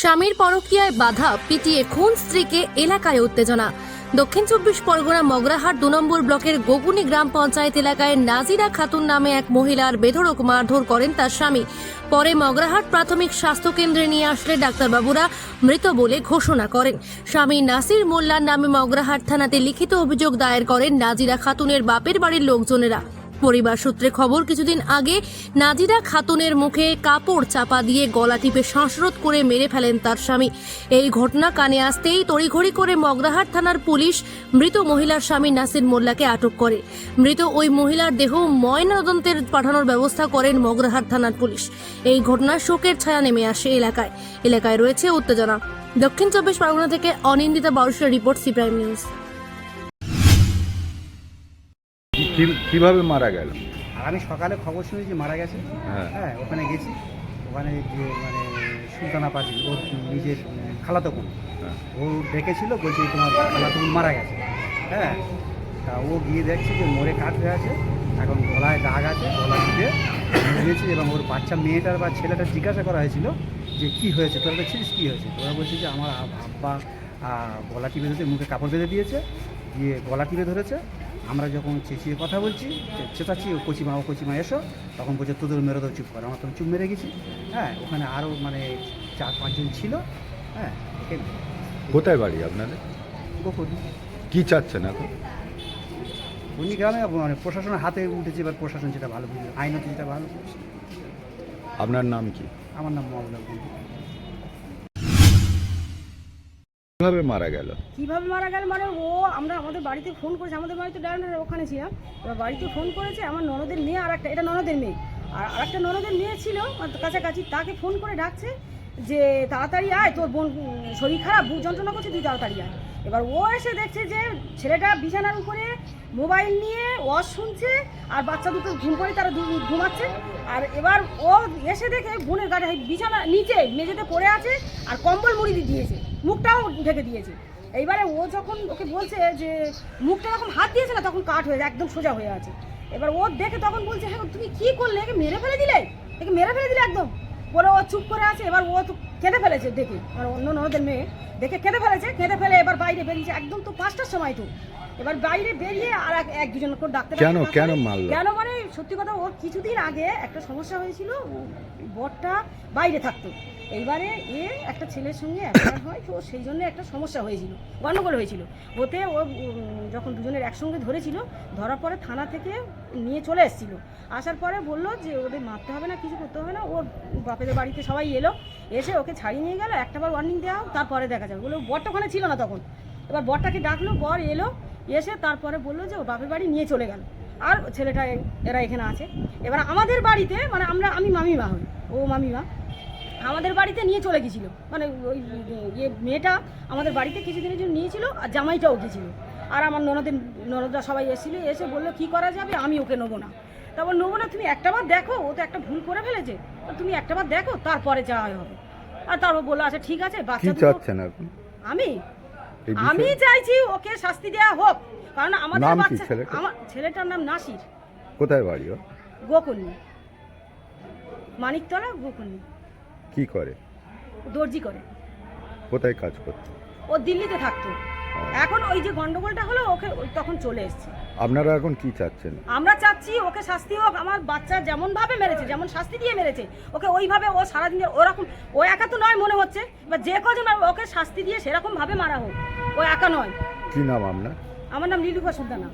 স্বামীর পরকীয়ায় বাধা পিটিয়ে খুন স্ত্রীকে এলাকায় উত্তেজনা। দক্ষিণ চব্বিশ পরগনা মগরাহাট দু নম্বর ব্লকের গোগুনি গ্রাম পঞ্চায়েত এলাকায় নাজিরা খাতুন নামে এক মহিলার বেধড়ক মারধর করেন তার স্বামী। পরে মগরাহাট প্রাথমিক স্বাস্থ্য কেন্দ্রে নিয়ে আসলে ডাক্তারবাবুরা মৃত বলে ঘোষণা করেন। স্বামী নাসির মোল্লার নামে মগরাহাট থানাতে লিখিত অভিযোগ দায়ের করেন নাজিরা খাতুনের বাপের বাড়ির লোকজনেরা। পরিবার সূত্রে খবর, কিছুদিন আগে নাজিরা খাতুনের মুখে কাপড় চাপা দিয়ে গলা টিপে শ্বাসরোধ করে মেরে ফেলেন তার স্বামী। এই ঘটনা কানে আসতেই তড়িঘড়ি করে মগরাহাট থানার পুলিশ মৃত মহিলার স্বামী নাসির মোল্লাকে আটক করে। মৃত ওই মহিলার দেহ ময়নাতদন্তের পাঠানোর ব্যবস্থা করেন মগরাহাট থানার পুলিশ। এই ঘটনার শোকের ছায়া নেমে আসে এলাকায়। এলাকায় রয়েছে উত্তেজনা। দক্ষিণ চব্বিশ পরগনা থেকে অনিন্দিতা বাউসের রিপোর্ট সি নিউজ। কি- কীভাবে মারা গেল? আর আমি সকালে খবর শুনেছি মারা গেছে। হ্যাঁ। হ্যাঁ ওখানে গেছি। ওখানে যে মানে সুলতানা পাজি ওর নিজের খালাতো বোন। হ্যাঁ। ও ডেকেছিল বলছে তোমার খালাতো বোন মারা গেছে। হ্যাঁ তা ও গিয়ে দেখছে যে মোড়ে কাঠ হয়ে আছে। এখন গলায় দাগ আছে গলা দিয়ে দিয়েছে এবং ওর বাচ্চা মেয়েটার বা ছেলেটার জিজ্ঞাসা করা হয়েছিল যে কি হয়েছে? তোরা দেখছিস কী হয়েছে? তোরা বলছে যে আমার আব- আব্বা আহ, গলা টিপে ধরেছে মুখে কাপড় বেঁধে দিয়েছে দিয়ে গলা টিপে ধরেছে। আমরা যখন চেঁচিয়ে কথা বলছি চেঁচাচ্ছি ও কচিমা ও কচিমা এসো। তখন বলছে তোদের মেরে দাও চুপ কর। আমার তখন চুপ মেরে গেছি। হ্যাঁ ওখানে আরও মানে চার পাঁচজন ছিল। হ্যাঁ কোথায় বাড়ি আপনাদের? গোকুল। কি চাচ্ছেন এখন? উনি গ্রামে মানে প্রশাসনের হাতে উঠেছে এবার প্রশাসন যেটা ভালো বুঝবে আইনত যেটা ভালো বুঝছে। আপনার নাম কি? আমার নাম বন্ধু কীভাবে মারা গেল? কীভাবে মারা গেল মানে ও আমরা আমাদের বাড়িতে ফোন করেছে, আমাদের বাড়িতে ডায়মন্ডের ওখানে ছিলাম। এবার বাড়িতে ফোন করেছে, আমার ননদের মেয়ে আর একটা এটা ননদের মেয়ে। আর আরেকটা ননদের মেয়ে ছিল কাছাকাছি, তাকে ফোন করে ডাকছে যে, তাড়াতাড়ি আয়, তোর বোন, শরীর খারাপ যন্ত্রণা করছে, তুই তাড়াতাড়ি আয়। এবার ও এসে দেখছে যে ছেলেটা বিছানার উপরে মোবাইল নিয়ে ওয়াজ শুনছে আর বাচ্চা দুটো ঘুম করে তারা ঘুমাচ্ছে। আর এবার ও এসে দেখে বোনের গাড়ি বিছানা নিচে মেঝেতে পড়ে আছে আর কম্বল মুড়ি দিয়ে দিয়েছে। মুখটাও ঢেকে দিয়েছে। এইবারে ও যখন ওকে বলছে যে মুখটা যখন হাত দিয়েছে না তখন কাট হয়ে একদম সোজা হয়ে আছে। এবার ও দেখে তখন বলছে হ্যাঁ তুমি কি করলে? একে মেরে ফেলে দিলে? একে মেরে ফেলে দিলে একদম? পরে ও চুপ করে আছে। এবার ও তো কেঁদে ফেলেছে, দেখে। আর অন্য নদের মেয়ে দেখে কেঁদে ফেলেছে কেঁদে ফেলে এবার বাইরে বেরিয়েছে একদম তো পাঁচটার সময় তো। এবার বাইরে বেরিয়ে আর এক এক দুজন করে ডাক্তার কেন- কেন মারলো? কেন মানে সত্যি কথা ওর কিছুদিন আগে একটা সমস্যা হয়েছিল বরটা বাইরে থাকতো। এইবারে এ একটা ছেলের সঙ্গে অ্যাফেয়ার হয় তো সেই জন্য একটা সমস্যা হয়েছিল গণ্ডগোল হয়েছিল। ওতে ও যখন দুজনের একসঙ্গে ধরেছিল ধরার পরে থানা থেকে নিয়ে চলে এসেছিল। আসার পরে বলল যে ওদের মারতে হবে না কিছু করতে হবে না ওর বাপেদের বাড়িতে সবাই এলো এসে ওকে ছাড়িয়ে নিয়ে গেল একটাবার ওয়ার্নিং দেওয়া তারপরে দেখা যাবে। বলল বরটা ওখানে ছিল না তখন। এবার বরটাকে ডাকলো বর এলো এসে তারপরে বলল যে ও বাপের বাড়ি নিয়ে চলে গেল। আর ছেলেটা এরা এখানে আছে। এবার আমাদের বাড়িতে মানে আমরা আমি মামিমা হই ও মামিমা আমাদের বাড়িতে নিয়ে চলে গেছিল। মানে ওই ইয়ে মেয়েটা আমাদের বাড়িতে কিছুদিনের জন্য নিয়েছিল আর জামাইটাও গেছিল। আর আমার ননদের ননদরা সবাই এসেছিল এসে বলল কি করা যাবে? আমি ওকে নেব না। তারপর নেব না তুমি একটাবার দেখো ও তো একটা ভুল করে ফেলেছে। তুমি একটাবার দেখো তারপরে যাওয়া হবে। আর তারপর বলল আচ্ছা ঠিক আছে বাচ্চা আমি? আমি চাইছি ওকে শাস্তি দেওয়া হোক। কারণ আমাদের নাম কি বাচ্চা ছেলেটার? আমার ছেলেটার নাম নাসির। কোথায় বাড়ি ও? গোকুলনি। মানিকতলা গোকুলনি। কি করে? দর্জি করে। কোথায় কাজ করতে? ও দিল্লিতে থাকতো। এখন ওই যে গন্ডগোলটা হলো ওকে তখন চলে এসেছে। আপনারা এখন কি চাচ্ছেন? আমরা চাচ্ছি ওকে শাস্তি হোক। আমার বাচ্চা যেমন ভাবে মেরেছে যেমন শাস্তি দিয়ে মেরেছে ওকে ওইভাবে ও সারাদিন ওরকম ও একা তো নয় মনে হচ্ছে। বা যে কজন মারবে, ওকে শাস্তি দিয়ে সেরকম ভাবে মারা হোক। ও একা নয়। কি নাম আপনার? আমার নাম নীলুফা সুলতানা।